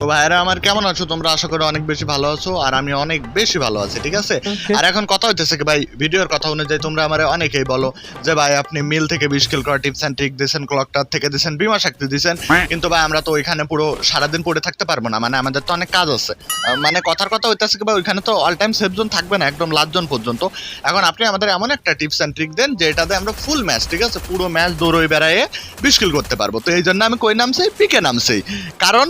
তো ভাইরা আমার কেমন আছো? তোমরা আশা করি অনেক বেশি ভালো আছো আর আমি অনেক বেশি ভালো আছি ঠিক আছে? আর এখন কথা হইতেছে কি ভাই ভিডিওর কথা অনুযায়ী তোমরা আমার অনেকেই বলো যে ভাই আপনি মিল থেকে বিশ কিল করা টিপস অ্যান্ড ট্রিক দিয়েছেন ক্লকটার থেকে দিয়েছেন বিমা শক্তি দিয়েছেন কিন্তু ভাই আমরা তো ওইখানে পুরো সারাদিন পড়ে থাকতে পারব না মানে আমাদের তো অনেক কাজ আছে। মানে কথার কথা হইতেছে কি ভাই ওইখানে তো অল টাইম সেফ জোন থাকবে না একদম লাস্ট জোন পর্যন্ত। এখন আপনি আমাদের এমন একটা টিপস অ্যান্ড ট্রিক দেন যেটাতে আমরা ফুল ম্যাচ ঠিক আছে? পুরো ম্যাচ দৌড়ই বেড়ায় বিশ কিল করতে পারব। তো এই জন্য আমি কই নামছি? পিকে নামছি। কারণ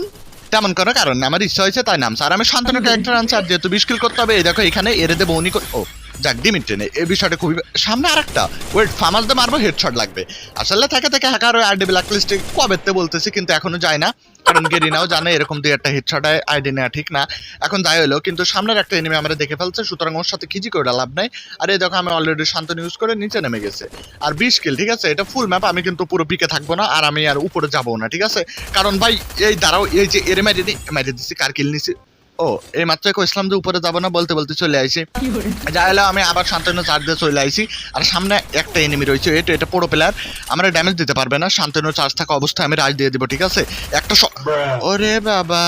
তেমন কোনো কারণ না আমার ইচ্ছা হয়েছে তাই নাম। স্যার, আমি শান্তনু ক্যারেক্টার আনছি আর যেহেতু বিশ করতে হবে, এই দেখো এখানে এরে দেবো, উনি ও, যাক ডিমিট নেই এই বিষয়টা খুবই সামনে আরেকটা। ওয়েট ফামাস দে মারবো হেডশট লাগবে। আসলে থেকে থেকে হ্যাকার ওই আর ব্ল্যাক লিস্টে কবেতে বলতেছি, কিন্তু এখনও যায় না। কারণ গেরিনাও জানে এরকম দুই একটা হেডশট আইডি নেওয়া ঠিক না। এখন যাই হলো, কিন্তু সামনের একটা এনিমি আমরা দেখে ফেলছে, সুতরাং ওর সাথে খিজি করে লাভ নাই। আর এই দেখো, আমি অলরেডি শান্তন ইউজ করে নিচে নেমে গেছে। আর বিশ কিল ঠিক আছে? এটা ফুল ম্যাপ আমি কিন্তু পুরো পিকে থাকব না, আর আমি আর উপরে যাব না, ঠিক আছে? কারণ ভাই, এই দাঁড়াও, এই যে এর মারি মারি দিচ্ছি কার কিল নিছি? ও, এই মাত্র এক ইসলাম যে উপরে যাব না, বলতে বলতে চলে আইছি। যা এলো আমি আবার শান্তনু চার্জ দিয়ে চলে আইছি। আর সামনে একটা এনিমি রয়েছে, এটা এটা পুরো প্লেয়ার আমরা ড্যামেজ দিতে পারবে না শান্তনু চার্জ থাকা অবস্থায় আমি রাজ দিয়ে দিব, ঠিক আছে? একটা ওরে বাবা,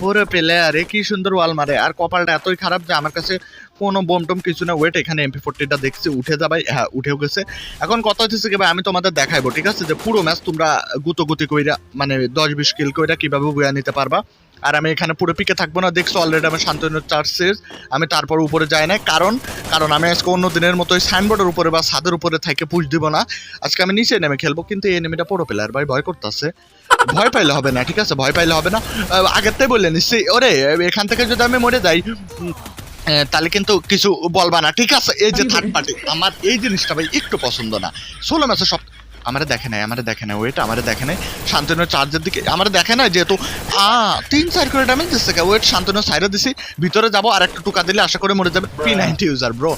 পুরো প্লেয়ার এ কি সুন্দর ওয়াল মারে। আর কপালটা এতই খারাপ যে আমার কাছে কোনো বোম টোম কিছু না। ওয়েট এখানে এমপি ফোরটিটা দেখছি, উঠে যাবাই হ্যাঁ উঠেও গেছে। এখন কথা হচ্ছে কি ভাই, আমি তোমাদের দেখাইবো, ঠিক আছে? যে পুরো ম্যাচ তোমরা গুতো গুতি কইরা মানে দশ বিশ কিল কইরা কীভাবে বইয়া নিতে পারবা। আর আমি এখানে পুরো পিকে থাকব না দেখছ অলরেডি আমার শান্তনুর চার্জ শেষ। আমি তারপর উপরে যাই না কারণ কারণ আমি আজকে অন্য দিনের মতো ওই সাইনবোর্ডের উপরে বা ছাদের উপরে থেকে পুষ দিব না। আজকে আমি নিচে নেমে খেলব কিন্তু এই এনিমিটা পুরো প্লেয়ার ভাই ভয় করতেছে। ভয় পাইলে হবে না ঠিক আছে? ভয় পাইলে হবে না। আগের তাই বললে নিশ্চয়ই ওরে এখান থেকে যদি আমি মরে যাই তাহলে কিন্তু কিছু বলবা না ঠিক আছে? এই যে থার্ড পার্টি আমার এই জিনিসটা ভাই একটু পছন্দ না। ষোলো ম্যাচে সব আমার দেখে নাই আমার দেখে নাই ওয়েট আমার দেখে নাই। শান্তনু চার্জের দিকে আমার দেখে না যেহেতু আ তিন চার করে ড্যামেজ দিচ্ছে ওয়েট শান্তনু সাইডে দিছি। ভিতরে যাব আর একটা টুকা দিলে আশা করে মরে যাবে পি নাইনটি ইউজার ব্রো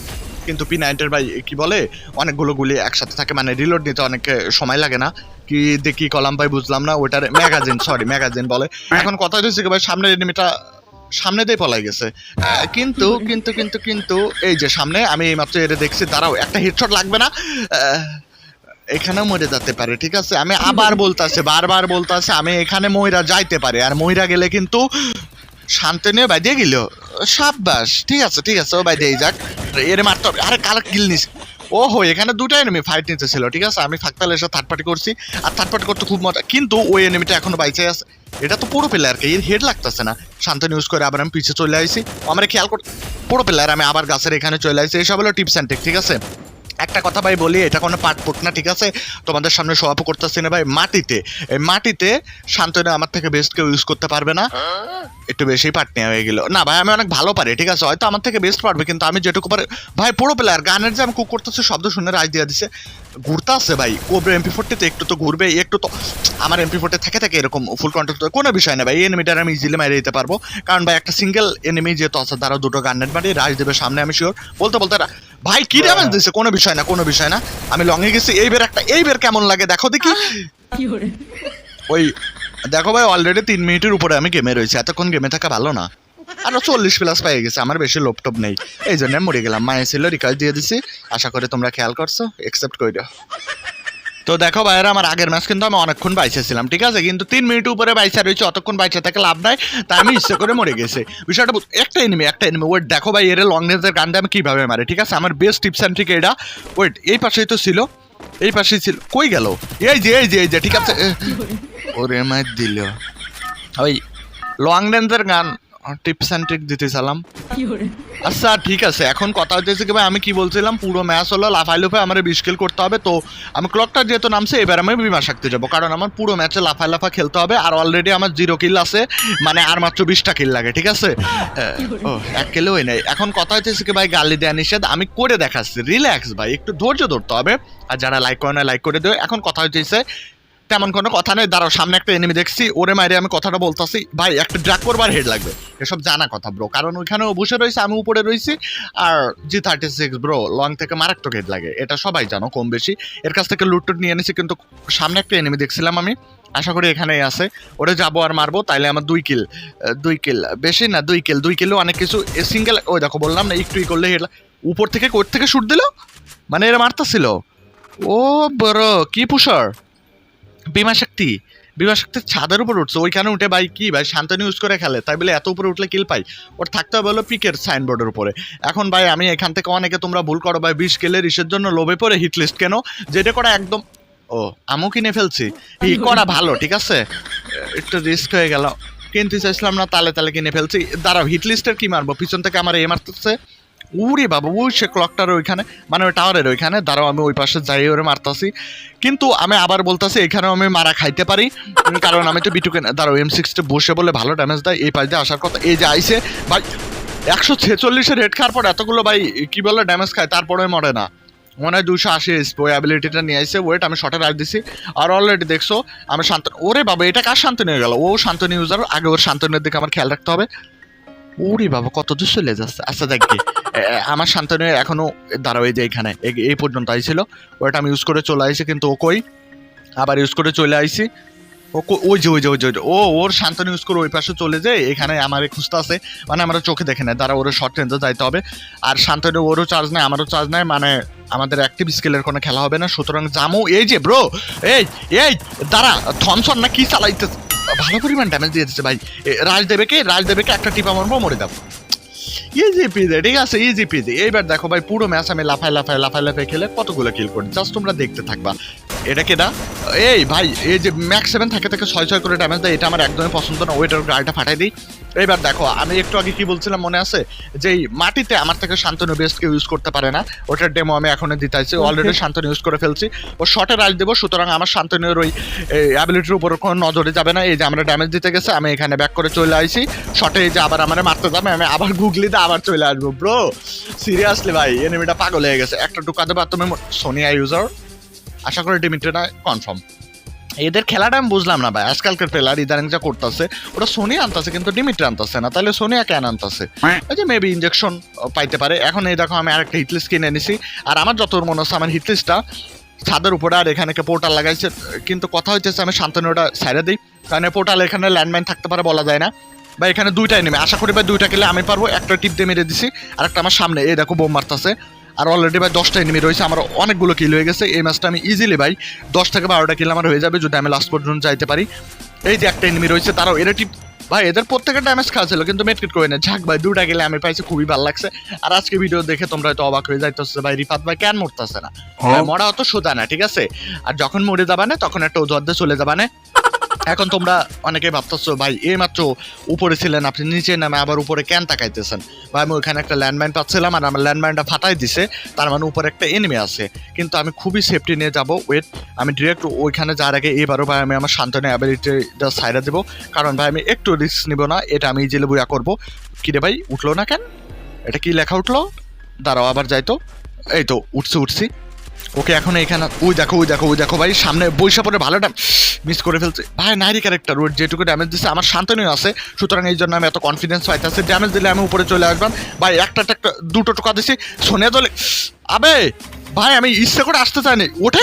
কিন্তু পি নাইনটির ভাই কি বলে অনেকগুলো গুলি একসাথে থাকে মানে রিলোড নিতে অনেক সময় লাগে না। কি দেখি কলাম ভাই বুঝলাম না ওটার ম্যাগাজিন সরি ম্যাগাজিন বলে। এখন কথা হচ্ছে কি ভাই সামনের এনিমিটা সামনে দিয়ে পলাই গেছে। কিন্তু কিন্তু কিন্তু কিন্তু এই যে সামনে আমি এইমাত্র এটা দেখছি দাঁড়াও একটা হেডশট লাগবে না। আহ, এখানেও মরে যেতে পারে ঠিক আছে? আমি আবার বলতাছে বারবার বলতাছে আমি এখানে ময়রা যাইতে পারে। আর ময়রা গেলে কিন্তু শান্তনীয় বাইদিয়ে গেল। সাব্বাস ঠিক আছে ঠিক আছে ও বাইদিয়ে যাক। এর মারতে হবে। আরে কালা কিল নিস? ও হো এখানে দুটো এনিমি ফাইট নিতেছিল ঠিক আছে? আমি ফাঁকতালে এসে থার্ড পার্টি করছি। আর থার্ড পার্টি করতে খুব মজা কিন্তু ওই এনিমিটা এখনও বাইচে আছে। এটা তো পুরো প্লেয়ারকে এর হেড লাগতেছে না। শান্তনু ইউজ করে আবার আমি পিছিয়ে চলে আইছি। আমার খেয়াল কর পুরো প্লেয়ার আমি আবার গাছের এখানে চলে আইছি। এইসব হলো টিপস অ্যান্ড ঠিক আছে? একটা কথা ভাই বলি, এটা কোনো পাট পুট না, ঠিক আছে? তোমাদের সামনে সভাপ করতেছি না ভাই, মাটিতে। এই মাটিতে শান্তনু আমার থেকে বেস্ট কেউ ইউজ করতে পারবে না। একটু বেশি পাট নেওয়া হয়ে গেল। না ভাই, আমি অনেক ভালো পারি, ঠিক আছে? হয়তো আমার থেকে বেস্ট পারবে, কিন্তু আমি যেটুকু পারি ভাই, পুরো প্লেয়ার গানের যে আমি কুক করতেছি, শব্দ শুনে রাজ দিয়ে দিছে। ঘুরতে আসছে ভাই। কোবরা এমপি ফোরটিতে একটু তো ঘুরবে একটু তো আমার এমপি ফোরটি থেকে থাকে এরকম ফুল কন্ট্রোল কোনো বিষয় না ভাই। এই এনিমিটার আমি ইজিলি মারিয়ে দিতে পারব। কারণ ভাই একটা সিঙ্গেল এনিমি যেহেতু আছে তারা দুটো গান্ডেট মারি রাজ দেবে সামনে আমি শিওর বলতে বলতে ভাই কি ড্যামেজ দিছে? কোনো বিষয় না কোনো বিষয় না। আমি লঙে গেছি এইবার একটা এইবার কেমন লাগে দেখো দেখি। ওই দেখো ভাই অলরেডি তিন মিনিটের উপরে আমি গেমে রয়েছি। এতক্ষণ গেমে থাকা ভালো না। আরও চল্লিশ প্লাস পেয়ে গেছে, আমার বেশি লোপটপ নেই। এই জন্য মরে গেলাম। মায়ে ছিল রিকাল দিয়ে দিছি। আশা করি তোমরা খেয়াল করছ একসেপ্ট করে তো দেখো ভাইয়েরা, আমার আগের ম্যাচ কিন্তু আমি অনেকক্ষণ বাইসে ছিলাম ঠিক আছে? কিন্তু তিন মিনিট উপরে বাইসা রয়েছে, অতক্ষণ বাইসে থাকে লাভ নাই, তাই আমি ইচ্ছে করে মরে গেছে। বিষয়টা একটা এনিমি একটা এনিমি ওয়েট দেখো ভাই, এর লং রেঞ্জের গানটা আমি কীভাবে মারে, ঠিক আছে? আমার বেস্ট টিপস অ্যান্ড ঠিক এটা ওয়েট এই পাশেই তো ছিল, এই পাশেই ছিল। কই গেল? এই যে এই যে এই যে, ঠিক আছে? ওরে মার দিল। ওই লং রেঞ্জের গান। টিপস অ্যান্ড ট্রিক দিতে চালাম। আচ্ছা ঠিক আছে এখন কথা হচ্ছে কি ভাই আমি কি বলছিলাম পুরো ম্যাচ হলো লাফাই লুফে আমার বিশ কিল করতে হবে তো আমি ক্লকটা যেহেতু নামছে এবার আমি বিমা শাকতে যাব কারণ আমার পুরো ম্যাচে লাফাই লাফা খেলতে হবে আর অলরেডি আমার জিরো কিল আছে মানে আর মাত্র বিশটা কিল লাগে ঠিক আছে? ও এক কিলো ওই নাই। এখন কথা হচ্ছে কি ভাই গালি দেয়া নিষেধ আমি করে দেখাচ্ছি রিল্যাক্স ভাই একটু ধৈর্য ধরতে হবে আর যারা লাইক করে না লাইক করে দেবে এখন কথা হচ্ছে তেমন কোনো কথা নেই। দাঁড়াও, সামনে একটা এনিমি দেখছি। ওরে মাইরে, আমি কথাটা বলতাছি। ভাই, একটা ড্রাগ করবার হেড লাগবে। এসব জানা কথা ব্রো কারণ ওইখানে বসে রয়েছে, আমি উপরে রয়েছি। আর G thirty six bro long থেকে মারাত্মক হেড লাগে। এটা সবাই জানো, কম বেশি। এর কাছ থেকে লুট টুট নিয়ে এনেছি, কিন্তু সামনে একটা এনিমি দেখছিলাম আমি। আশা করি এখানেই আছে। ওরে যাব আর মারবো, তাইলে আমার দুই কিল দুই কিল বেশি না, দুই কিল দুই কিলো অনেক কিছু। সিঙ্গেল ওই দেখো, বললাম না, একটু ই করলে হেড উপর থেকে কোর থেকে শুট দিল? মানে এরা মারতাছিল। ও বড় কি পুষার বিমা শক্তি, বিমা শক্তির ছাদের উপর উঠছে, ওইখানে উঠে ভাই কি ভাই শান্তনু ইউজ করে খেলে, তাই বলে এত উপরে উঠলে কিল পাই। ওর থাকতে হবে হলো পিকের সাইনবোর্ডের উপরে। এখন ভাই আমি এখান থেকে অনেকে তোমরা ভুল করো ভাই বিশ কেলের ইসের জন্য লোভে পড়ে হিটলিস্ট কেন? যেটা করা একদম, ও, আমও কিনে ফেলছি। ই করা ভালো, ঠিক আছে? একটু রিস্ক হয়ে গেল। কিনতে চাইছিলাম না, তালে তালে কিনে ফেলছি। দাঁড়াও হিটলিস্টের কি মারবো? পিছন থেকে আমার এ মারতেছে উরে বাবা ওই সে ক্লকটার ওইখানে মানে ওই টাওয়ারের ওইখানে, দাঁড়াও আমি ওই পাশে যাই, ওরে মারতাছি। কিন্তু আমি আবার বলতাছি, এখানেও আমি মারা খাইতে পারি। কারণ আমি তো বিটুকে দাঁড়াও এম সিক্সটি বসে বলে ভালো ড্যামেজ দেয়, এই পাশ দিয়ে আসার কথা। এই যে আইসে ভাই, একশো ছেচল্লিশের রেড খাওয়ার পর এতগুলো, ভাই, কী বলে ড্যামেজ খায়, তারপরে মরে না। মনে হয় দুশো আশি এসপি অ্যাবিলিটিটা নিয়ে আসছে ওয়েট আমি শর্টে রাখ দিছি। আর অলরেডি দেখছ, আমি শান্ত ওরে বাবা, এটা কার শান্ত নিয়ে গেল? ও শান্তনি ইউজার আগে ওর শান্তনের দিকে আমার খেয়াল রাখতে হবে। ওরে বাবা, কত দূর চলে যাচ্ছে? আচ্ছা দেখ আমার শান্তনু এখনও এই যে এখানে। এই- পর্যন্ত আইছিল ওটা আমি ইউজ করে চলে আইছি কিন্তু ও কই? আবার ইউজ করে চলে আইছি ও ওই যে ওই যে ওই যে ও ওর শান্তনু ইউজ করে ওই পাশে চলে যায় এখানে আমার খুঁজতে আছে মানে আমরা চোখে দেখে নেয় দ্বারা ওর শর্ট রেঞ্জে যাইতে হবে। আর শান্তনু ওরও চার্জ নেয় আমারও চার্জ নেয় মানে আমাদের অ্যাক্টিভ স্কেলের কোনো খেলা হবে না। সুতরাং জামু এই যে ব্রো এই এই দাঁড়া থমসন না কি চালাইতে ভালো পরিমাণ ড্যামেজ দিয়ে দিচ্ছে ভাই। এ, রাজদেবেকে রাজদেবেকে একটা টিপা মারবো মরে দাও ইজি পিজে ঠিক আছে ইজি পিজে এইবার দেখো ভাই, পুরো ম্যাচ আমি লাফায় লাফায় লাফায় লাফায় খেলে কতগুলো কিল করি? জাস্ট তোমরা দেখতে থাকবা। এটা কেনা এই ভাই, এই যে ম্যাক্স সেভেন থাকে থাকে ছয় ছয় করে ড্যামেজ দেয়, এটা আমার একদমই পছন্দ না। ওইটার গাড়িটা ফাটাই দিই। এইবার দেখো আমি একটু আগে কি বলছিলাম মনে আছে? যে এই মাটিতে আমার থেকে শান্তনু বেস্ট কেউ ইউজ করতে পারে না। ওটার ডেমো আমি এখনও দিতে আছি অলরেডি শান্তনু ইউজ করে ফেলছি। ও শর্টে রাজ দেবো সুতরাং আমার শান্তনুর ওই অ্যাবিলিটির উপর কোনো নজরে যাবে না। এই যে আমরা ড্যামেজ দিতে গেছে আমি এখানে ব্যাক করে চলে আইছি। শর্টে এই যে আবার আমার মারতে যাবে আমি আবার গুগলিতে আবার চলে আসব। ব্রো সিরিয়াসলি ভাই এনিমিটা পাগল হয়ে গেছে। একটা টুকা দেবা তুমি সোনিয়া ইউজার আশা করি ডিমিট্রিটা কনফার্ম এদের খেলাটা আমি বুঝলাম না ভাই। আজকালকার প্লেয়ার ইদানিং যা করতেছে ওরা সোনি আনতেছে কিন্তু ডিমিট্রি আনতেছে না। তাহলে সোনিয়া কেন আনতেছে। এই যে মেবি ইঞ্জেকশন পাইতে পারে। এখন এই দেখো আমি আরেকটা হিটলিস্ট কিনে এনেছি আর আমার যত মনে হচ্ছে আমার হিটলিস্টটা ছাদের উপরে আর এখানে পোর্টাল লাগাইছে। কিন্তু কথা হইতেছে আমি শান্তনুটা সাইডে দিই। কারণ পোর্টাল এখানে ল্যান্ডমাইন থাকতে পারে বলা যায় না। বা এখানে দুইটাই নেমে। আশা করি ভাই দুইটা খেলে আমি পারব। একটা টিপ দিয়ে মেরে দিছি। আর একটা আমার সামনে। এই দেখো বোম মারতেছে। আর অলরেডি ভাই দশটা এনিমি রয়েছে আমার অনেকগুলো কিল হয়ে গেছে। এই ম্যাচটা আমি ইজিলি ভাই দশ থেকে বারোটা কিল আমার হয়ে যাবে যদি আমি লাস্ট পর্যন্ত যাইতে পারি। এই যে একটা এনিমি রয়েছে তারাও এরা টিপ ভাই এদের প্রত্যেকের ড্যামেজ খাওয়া ছিল কিন্তু মেটকিট করে না ঝাক ভাই দুটা গেলে আমি পাইছি খুবই ভালো লাগছে। আর আজকে ভিডিও দেখে তোমরা হয়তো অবাক হয়ে যাইতেছে ভাই রিফাত ভাই কেন মরতেছে না? ভাই, মরা অত সোজা না ঠিক আছে? আর যখন মরে যাবা না তখন একটা ওজর্দে চলে যাবা না এখন তোমরা অনেকে ভাবতেছো, ভাই এই মাত্র উপরে ছিলেন, আপনি নিচে নামে আবার উপরে ক্যান তাকাইতেছেন? ভাই, আমি ওইখানে একটা ল্যান্ডমাইন পাচ্ছিলাম আর আমার ল্যান্ডমাইনটা ফাটাই দিছে, তার মানে উপরে একটা এনিমি আছে। কিন্তু আমি খুবই সেফটি নিয়ে যাব ওয়েট আমি ডিরেক্ট ওইখানে যাওয়ার আগে এবারও ভাই আমি আমার শান্তনা অ্যাবিলিটিটা সাইডে দেবো। কারণ ভাই, আমি একটু রিস্ক নিব না, এটা আমি জেলে বুয়া করব। কিরে ভাই, উঠল না কেন? এটা কি লেখা উঠল? দাঁড়াও, আবার যাই তো। এই তো, উঠছি উঠছি। ওকে, এখন এখানে ওই দেখো ওই দেখো ওই দেখো ভাই, সামনে বৈশা পরে ভালো মিস করে ফেলছে। ভাই, নারী ক্যারেক্টার ওর যেটুকু ড্যামেজ দিচ্ছে আমার শান্তনু আছে, সুতরাং এই জন্য আমি এত কনফিডেন্স পাইতেছি। ড্যামেজ দিলে আমি উপরে চলে আসবাম। ভাই, একটা একটা দুটো টোকা দিছি, সোনিয়া দলে আবে, ভাই, আমি ইচ্ছা করে আসতে চাইনি। ওঠে,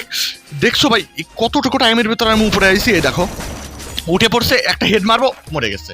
দেখছ ভাই কতটুকু টাইমের ভিতরে আমি উপরে আইছি, এই দেখো। উঠে পড়ছে, একটা হেড মারবো, মরে গেছে।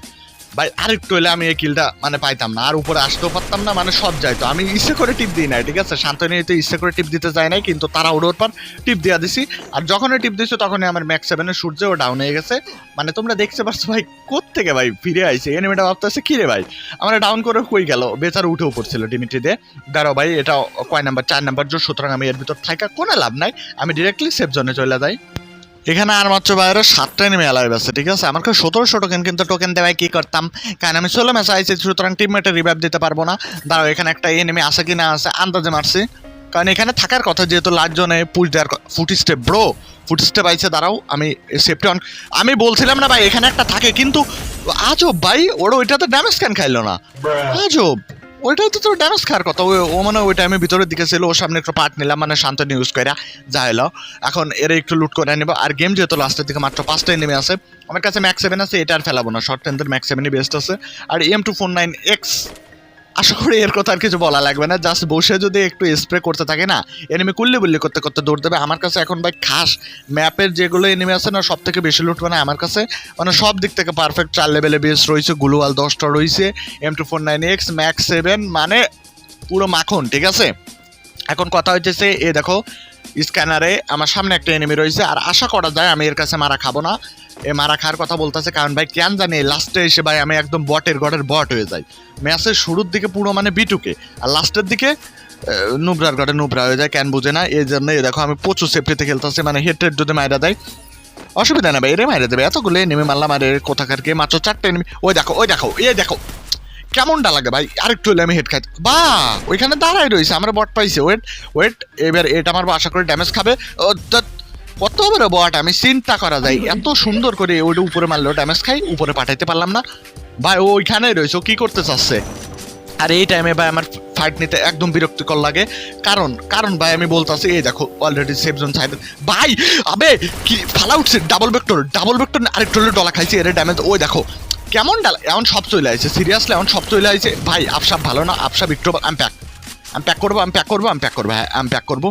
ভাই, আরেকটু হলে আমি এই কিলটা মানে পাইতাম না, আর উপরে আসতেও পারতাম না মানে সব যাইতো। আমি ইচ্ছে করে টিপ দিই নাই, ঠিক আছে? শান্তনী তো ইচ্ছে করে টিপ দিতে যায় নাই, কিন্তু তারা ওর পর টিপ দেওয়া দিছি। আর যখনই টিপ দিছো, তখনই আমার ম্যাক্স সেভেনের সূর্য ও ডাউন হয়ে গেছে। মানে তোমরা দেখতে পাচ্ছ ভাই, কোত্থেকে ভাই ফিরে আইছে? এনিমিটা ভাবতেছে কি রে ভাই, আমার ডাউন করে কই গেল? বেচার উঠেও পড়ছিল ডিমিটি দিয়ে দাঁড়াও ভাই, এটা কয় নাম্বার? চার নাম্বার জোর, সুতরাং আমি এর ভিতর থাকা কোনো লাভ নাই, আমি ডিরেক্টলি সেফ জোনে চলে যাই। এখানে আর মাত্র বাইরে সাতটা নেমে অ্যালাইভ আছে ঠিক আছে? আমার কাছে সতেরোশো টোকেন কিন্তু টোকেন দেওয়ায় কি করতাম? কারণ আমি ষোলো ম্যাচ আইছি সুতরাং টিমমেটের রিভাইভ দিতে পারব না। দাঁড়াও এখানে একটা এনিমি আছে কি না আছে? আন্দাজে মারছি। কারণ এখানে থাকার কথা যেহেতু লাস্ট জনে পুশ দেওয়ার foot step bro foot step আইছে দাঁড়াও আমি সেফটি অন আমি বলছিলাম না ভাই এখানে একটা থাকে কিন্তু আজব ভাই ওর ওইটাতে ড্যামেজ কেন খাইলো না। আজব। ওইটাই তো তোর ড্যামেজ খাওয়ার কথা। ও ও মানে ওই টাইমে ভিতরের দিকে ছিল, ওর সামনে একটু পার্ট নিলাম মানে শান্ত ইউজ করে যা এখন এর একটু লুট করে নেব। আর গেম যেহেতু লাস্টের দিকে মাত্র পাঁচটাই নেমে আছে, আমার কাছে ম্যাক্স সেভেন আছে, এটা আর ফেলাবো না। শর্ট টেন্থের ম্যাক্স সেভেনই বেস্ট আছে। আর M two four nine X আশা করি এর কথা আর কিছু বলা লাগবে না। জাস্ট বসে যদি একটু স্প্রে করতে থাকে না এনিমি কুল্লি বুল্লি করতে করতে দৌড় দেবে। আমার কাছে এখন ভাই খাস ম্যাপের যেগুলো এনিমি আছে না সব থেকে বেশি লুট মানে আমার কাছে। মানে সব দিক থেকে পারফেক্ট চার লেভেলে বেস্ট রয়েছে, গ্লোয়াল দশটা রয়েছে M two four nine X max seven মানে পুরো মাখন, ঠিক আছে? এখন কথা হইতেছে, এ দেখো স্ক্যানারে আমার সামনে একটা এনিমি রয়েছে। আর আশা করা যায় আমি এর কাছে মারা খাব না। এ মারা খাওয়ার কথা বলতেছে, কারণ ভাই কেন জানি লাস্টে এসে ভাই আমি একদম বটের গড়ের বট হয়ে যাই। ম্যাচের শুরুর দিকে পুরো মানে বিটুকে, আর লাস্টের দিকে নুবরার গড়ে নুবরা হয়ে যায়, কেন বুঝে না, এই জন্য দেখো আমি প্রচুর সেফটিতে খেলতেছি মানে হেড টেড যদি মাইরা দেয়, অসুবিধা না ভাই, এরে মাইরা দেবে, এতগুলো নেমে মারলাম, আর কোথাকার কে মাত্র চারটে নেমে ওই দেখো ওই দেখো এ দেখো, কেমনটা লাগে ভাই, আরেকটু হলে আমি হেড খাই, বা, ওইখানে দাঁড়াই রয়েছে, আমরা বট পাইছে ওয়েট ওয়েট এবার এটা আমার আশা করে ড্যামেজ খাবে কত বড় বট আমি চিন্তা করা যায়, এত সুন্দর করে ওইটা উপরে মারলেও ড্যামেজ খাই, উপরে পাঠাইতে পারলাম না ভাই, ও ওইখানেই রয়েছে। ও কি করতে চাচ্ছে? আর এই টাইমে ভাই আমার ফাইট নিতে একদম বিরক্তিকর লাগে। কারণ কারণ ভাই, আমি বলতেছি, এই দেখো অলরেডি সেফ জোন সাইড ভাই, আবে, কি ফালা উঠছে ডাবল ভেক্টর ডাবল ভেক্টর আরেকটু ডলা খাইছে, এর ড্যামেজ ওই দেখো, কেমন ডাল এমন সব চলে আসছে সিরিয়াসলি এমন সব চলে আসছে ভাই আপসাপ ভালো না আপসাপ একটু আমি প্যাক আমি প্যাক করব আমি প্যাক করব আমি প্যাক করব হ্যাঁ আমি প্যাক করব।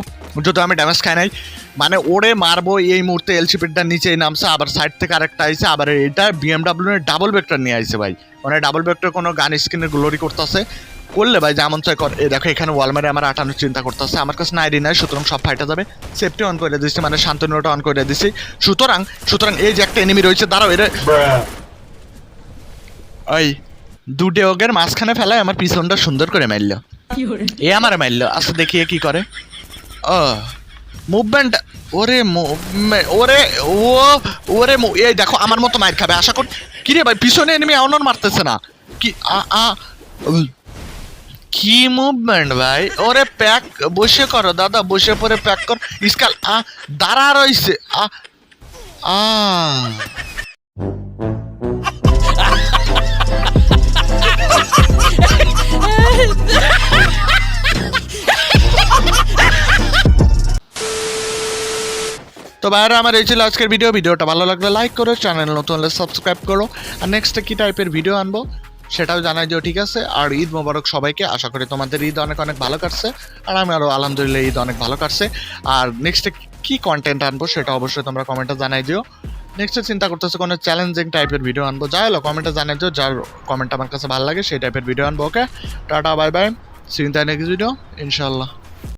যদি আমি ড্যামেজ খাই নাই মানে ওরে মারবো এই মুহূর্তে এলসিপিটা নিচে নামছে আবার সাইড থেকে আরেকটা আইছে আবার এটা বিএমডাব্লিউ এর ডাবল ভেক্টর নিয়ে আইছে ভাই। মানে ডাবল ভেক্টর কোনো গান স্ক্রিনের গ্লোরি করতেছে। করলে ভাই যেমন চাই কর। দেখো এখানে ওয়াল মেরে আমার আটানোর চিন্তা করতেছে। আমার কাছে নাইডি নাই সুতরাং সব ফাইটা যাবে। সেফটি অন করে দিচ্ছি মানে শান্তনুটা অন করে দিচ্ছি সুতরাং সুতরাং এই যে একটা এনিমি রয়েছে দাঁড়াও এর। ওই দুটে ওগের মাঝখানে ফেলায় আমার পিছনটা সুন্দর করে মারলো এ আমার মারলো আচ্ছা দেখি এ কি করে। ও। মুভমেন্ট, ওরে ওরে, ও, ওরে এই দেখো আমার মতো মার খাবে, আশা কর কি রে ভাই, পিছনে এনিমি এমন মারতেছে না। কি, আ আ কি মুভমেন্ট ভাই? ওরে প্যাক, বসে করো দাদা, বসে পরে প্যাক কর। ইসকাল, আ, দাঁড়া রইছে, আ আ। তো বাইরে আমার এই ছিল আজকের ভিডিও ভিডিওটা ভালো লাগলে লাইক করো চ্যানেল নতুন হলে সাবস্ক্রাইব করো। আর নেক্সটে কী টাইপের ভিডিও আনব, সেটাও জানাই দিও, ঠিক আছে? আর ঈদ মোবারক সবাইকে, আশা করি তোমাদের ঈদ অনেক অনেক ভালো কাটছে। আর আমি আরও আলহামদুলিল্লাহ ঈদ অনেক ভালো কাটছে। আর নেক্সটে কী কন্টেন্ট আনব, সেটা অবশ্যই তোমরা কমেন্টে জানাই দিও। নেক্সটে চিন্তা করতেছে কোনো চ্যালেঞ্জিং টাইপের ভিডিও আনব? যাই হলো কমেন্টে জানাই দিও, যার কমেন্ট আমার কাছে ভালো লাগে, সেই টাইপের ভিডিও আনব okay tata bye bye see next video ইনশাল্লাহ